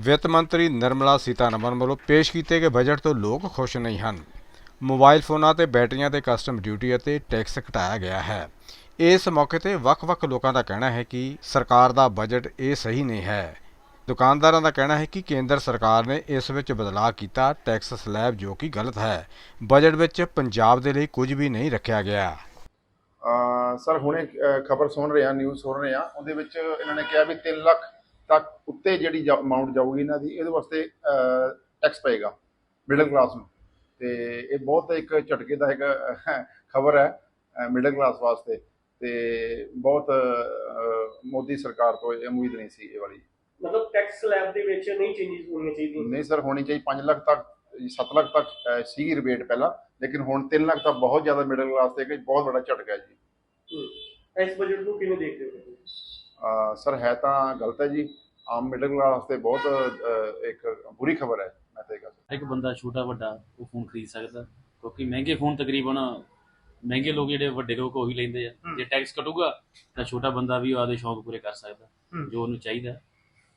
ਵਿੱਤ ਮੰਤਰੀ ਨਿਰਮਲਾ ਸੀਤਾਰਮਨ ਵੱਲੋਂ ਪੇਸ਼ ਕੀਤੇ ਗਏ ਬਜਟ ਤੋਂ ਲੋਕ ਖੁਸ਼ ਨਹੀਂ ਹਨ। ਮੋਬਾਈਲ ਫੋਨਾਂ ਤੇ ਬੈਟਰੀਆਂ ਤੇ ਕਸਟਮ ਡਿਊਟੀ ਅਤੇ ਟੈਕਸ ਘਟਾਇਆ ਗਿਆ ਹੈ। ਇਸ ਮੌਕੇ ਤੇ ਵੱਖ-ਵੱਖ ਲੋਕਾਂ ਦਾ ਕਹਿਣਾ ਹੈ ਕਿ ਸਰਕਾਰ ਦਾ ਬਜਟ ਇਹ ਸਹੀ ਨਹੀਂ ਹੈ। ਦੁਕਾਨਦਾਰਾਂ ਦਾ ਕਹਿਣਾ ਹੈ ਕਿ ਕੇਂਦਰ ਸਰਕਾਰ ਨੇ ਇਸ ਵਿੱਚ ਬਦਲਾਅ ਕੀਤਾ, ਟੈਕਸ ਸਲੈਬ ਜੋ ਕਿ ਗਲਤ ਹੈ। ਬਜਟ ਵਿੱਚ ਪੰਜਾਬ ਦੇ ਲਈ ਕੁਝ ਵੀ ਨਹੀਂ ਰੱਖਿਆ ਗਿਆ। ਸਰ, ਹੁਣੇ ਖਬਰ ਸੁਣ ਰਹੇ ਆ ਨਿਊਜ਼ ਸੁਣ ਰਹੇ ਆ ਉਹਦੇ ਵਿੱਚ ਇਹਨਾਂ ਨੇ ਕਿਹਾ ਵੀ 3 ਲੱਖ ਤੱਕ ਉੱਤੇ ਜਿਹੜੀ ਅਮਾਉਂਟ ਜਾਊਗੀ ਇਹਨਾਂ ਦੀ ਇਹਦੇ ਵਾਸਤੇ ਟੈਕਸ ਪਏਗਾ ਮਿਡਲ ਕਲਾਸ ਨੂੰ। ਤੇ ਇਹ ਬਹੁਤ ਇੱਕ ਝਟਕੇ ਦਾ ਇੱਕ ਖਬਰ ਹੈ ਮਿਡਲ ਕਲਾਸ ਵਾਸਤੇ। ਤੇ ਬਹੁਤ ਮੋਦੀ ਸਰਕਾਰ ਤੋਂ ਇਹ ਉਮੀਦ ਨਹੀਂ ਸੀ ਇਹ ਵਾਲੀ। ਮਤਲਬ ਟੈਕਸ ਸਲੈਬ ਦੇ ਵਿੱਚ ਨਹੀਂ ਚੇਂਜਸ ਹੋਣੀਆਂ ਚਾਹੀਦੀਆਂ ਨਹੀਂ ਸਰ ਹੋਣੀ ਚਾਹੀਦੀ। 5 ਲੱਖ ਤੱਕ 7 ਲੱਖ ਤੱਕ ਸੀਗੀ ਰਿਬੇਟ ਪਹਿਲਾਂ। ਲੇਕਿਨ ਹੁਣ 3 ਲੱਖ ਤੱਕ ਬਹੁਤ ਜ਼ਿਆਦਾ ਮਿਡਲ ਕਲਾਸ ਤੇ ਇੱਕ ਬਹੁਤ ਵੱਡਾ ਝਟਕਾ ਹੈ ਜੀ। ਇਸ ਬਜਟ ਨੂੰ ਕਿਵੇਂ ਦੇਖਦੇ ਹੋ? ਸਰ ਹੈ ਤਾਂ ਗਲਤ ਹੈ ਜੀ ਆਮ ਮਿਡਲ ਕਲਾਸ ਤੇ ਬਹੁਤ ਇੱਕ ਬੁਰੀ ਖਬਰ ਹੈ ਮੈਂ ਤਾਂ ਇਹ ਇੱਕ ਬੰਦਾ ਛੋਟਾ ਵੱਡਾ ਉਹ ਫੋਨ ਖਰੀਦ ਸਕਦਾ ਕਿਉਂਕਿ ਮਹਿੰਗੇ ਫੋਨ ਤਕਰੀਬਨ ਮਹਿੰਗੇ ਲੋਕ ਜਿਹੜੇ ਵੱਡੇ ਲੋਕ ਉਹੀ ਲੈਂਦੇ ਆ। ਜੇ ਟੈਕਸ ਕਟੂਗਾ ਤਾਂ ਛੋਟਾ ਬੰਦਾ ਵੀ ਆਪਦੇ ਸ਼ੌਂਕ ਪੂਰੇ ਕਰ ਸਕਦਾ। ਜੋ ਉਹਨੂੰ ਚਾਹੀਦਾ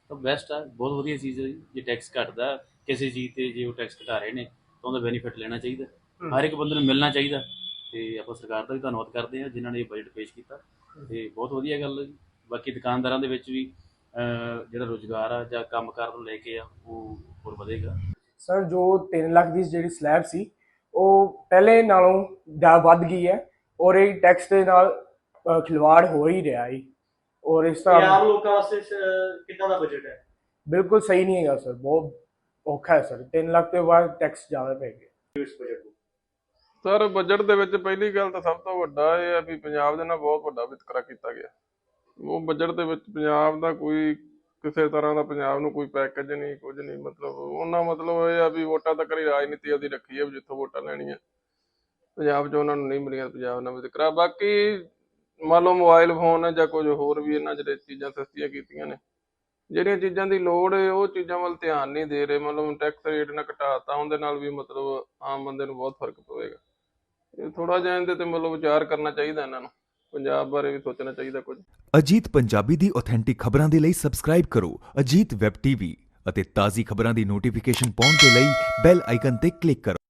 ਤਾਂ ਬੈਸਟ ਆ ਬਹੁਤ ਵਧੀਆ ਚੀਜ਼ ਹੈ ਜੀ। ਟੈਕਸ ਘਟਦਾ ਕਿਸੇ ਚੀਜ਼ ਤੇ ਜੇ ਉਹ ਟੈਕਸ ਘਟਾ ਰਹੇ ਨੇ ਤਾਂ ਉਹਦਾ ਬੈਨੀਫਿਟ ਲੈਣਾ ਚਾਹੀਦਾ। ਹਰ ਇੱਕ ਬੰਦੇ ਨੂੰ ਮਿਲਣਾ ਚਾਹੀਦਾ ਤੇ ਆਪਾਂ ਸਰਕਾਰ ਦਾ ਵੀ ਧੰਨਵਾਦ ਕਰਦੇ ਹਾਂ ਜਿਨ੍ਹਾਂ ਨੇ ਇਹ ਬਜਟ ਪੇਸ਼ ਕੀਤਾ ਤੇ ਬਹੁਤ ਵਧੀਆ ਗੱਲ ਹੈ ਜੀ ਬਾਕੀ ਦੁਕਾਨਦਾਰਾਂ ਦੇ ਵਿੱਚ ਵੀ ਜਿਹੜਾ ਰੋਜ਼ਗਾਰ ਆ ਜਾਂ ਕੰਮ ਕਰਨ ਨੂੰ ਲੈ ਕੇ ਆ ਉਹ ਹੋਰ ਵਧੇਗਾ। ਸਰ ਜੋ 3 ਲੱਖ ਦੀ ਜਿਹੜੀ ਸਲੈਬ ਸੀ ਉਹ ਪਹਿਲੇ ਨਾਲੋਂ ਜ਼ਿਆਦਾ ਵੱਧ ਗਈ ਹੈ ਔਰ ਇਹ ਟੈਕਸ ਦੇ ਨਾਲ ਖਿਲਵਾੜ ਹੋ ਹੀ ਰਿਹਾ ਹੈ ਔਰ ਇਸ ਆਮ ਤਰ੍ਹਾਂ ਲੋਕਾਂ ਵਾਸਤੇ ਸ- ਕਿੱਦਾਂ ਦਾ ਬਜਟ ਹੈ? ਬਿਲਕੁਲ ਸਹੀ ਨਹੀਂ ਹੈਗਾ ਸਰ ਬਹੁਤ ਔਖਾ ਹੈ ਸਰ। 3 ਲੱਖ ਤੋਂ ਬਾਅਦ ਟੈਕਸ ਜ਼ਿਆਦਾ ਪੈ ਗਿਆ। ਸਰ ਬਜਟ ਦੇ ਵਿੱਚ ਪਹਿਲੀ ਗੱਲ ਤਾਂ ਸਭ ਤੋਂ ਵੱਡਾ ਇਹ ਹੈ ਵੀ ਪੰਜਾਬ ਦੇ ਨਾਲ ਬਹੁਤ ਵੱਡਾ ਵਿਤਕਰਾ ਕੀਤਾ ਗਿਆ। ਉਹ ਬਜਟ ਦੇ ਵਿੱਚ ਪੰਜਾਬ ਦਾ ਕੋਈ ਕਿਸੇ ਤਰ੍ਹਾਂ ਦਾ ਪੰਜਾਬ ਨੂੰ ਕੋਈ ਪੈਕੇਜ ਨਹੀਂ, ਕੁਝ ਨਹੀਂ, ਮਤਲਬ ਉਹਨਾਂ ਮਤਲਬ ਇਹ ਆ ਵੀ ਵੋਟਾਂ ਤੱਕ ਹੀ ਰਾਜਨੀਤੀ ਉਹਦੀ ਰੱਖੀ ਹੈ ਜਿੱਥੋਂ ਵੋਟਾਂ ਲੈਣੀਆਂ। ਪੰਜਾਬ 'ਚ ਉਹਨਾਂ ਨੂੰ ਨਹੀਂ ਮਿਲੀਆਂ ਪੰਜਾਬ ਨਾਲ ਵਿਤਕਰਾ ਬਾਕੀ ਮੰਨ ਲਓ ਮੋਬਾਈਲ ਫੋਨ ਜਾਂ ਕੁਝ ਹੋਰ ਵੀ ਇਹਨਾਂ ਜਿਹੜੇ ਚੀਜ਼ਾਂ ਸਸਤੀਆਂ ਕੀਤੀਆਂ ਨੇ। ਜਿਹੜੀਆਂ ਚੀਜ਼ਾਂ ਦੀ ਲੋੜ ਹੈ ਉਹ ਚੀਜ਼ਾਂ ਵੱਲ ਧਿਆਨ ਨਹੀਂ ਦੇ ਰਹੇ, ਮਤਲਬ ਟੈਕਸ ਰੇਟ ਨਾ ਘਟਾਤਾ, ਉਹਦੇ ਨਾਲ ਵੀ ਮਤਲਬ ਆਮ ਬੰਦੇ ਨੂੰ ਬਹੁਤ ਫ਼ਰਕ ਪਵੇਗਾ। ਇਹ ਥੋੜਾ ਜਿਹਾ ਇਹਦੇ ਤੇ ਮਤਲਬ ਵਿਚਾਰ ਕਰਨਾ ਚਾਹੀਦਾ ਇਹਨਾਂ ਨੂੰ। ਪੰਜਾਬ ਬਾਰੇ ਵੀ ਸੋਚਣਾ ਚਾਹੀਦਾ ਕੁਝ। ਅਜੀਤ ਪੰਜਾਬੀ ਦੀ ਆਥੈਂਟਿਕ ਖਬਰਾਂ ਦੇ ਲਈ ਸਬਸਕ੍ਰਾਈਬ ਕਰੋ ਅਜੀਤ ਵੈਬ ਟੀਵੀ ਅਤੇ ਤਾਜ਼ੀ ਖਬਰਾਂ ਦੀ ਨੋਟੀਫਿਕੇਸ਼ਨ ਪਾਉਣ ਦੇ ਲਈ ਬੈਲ ਆਈਕਨ ਤੇ ਕਲਿੱਕ ਕਰੋ।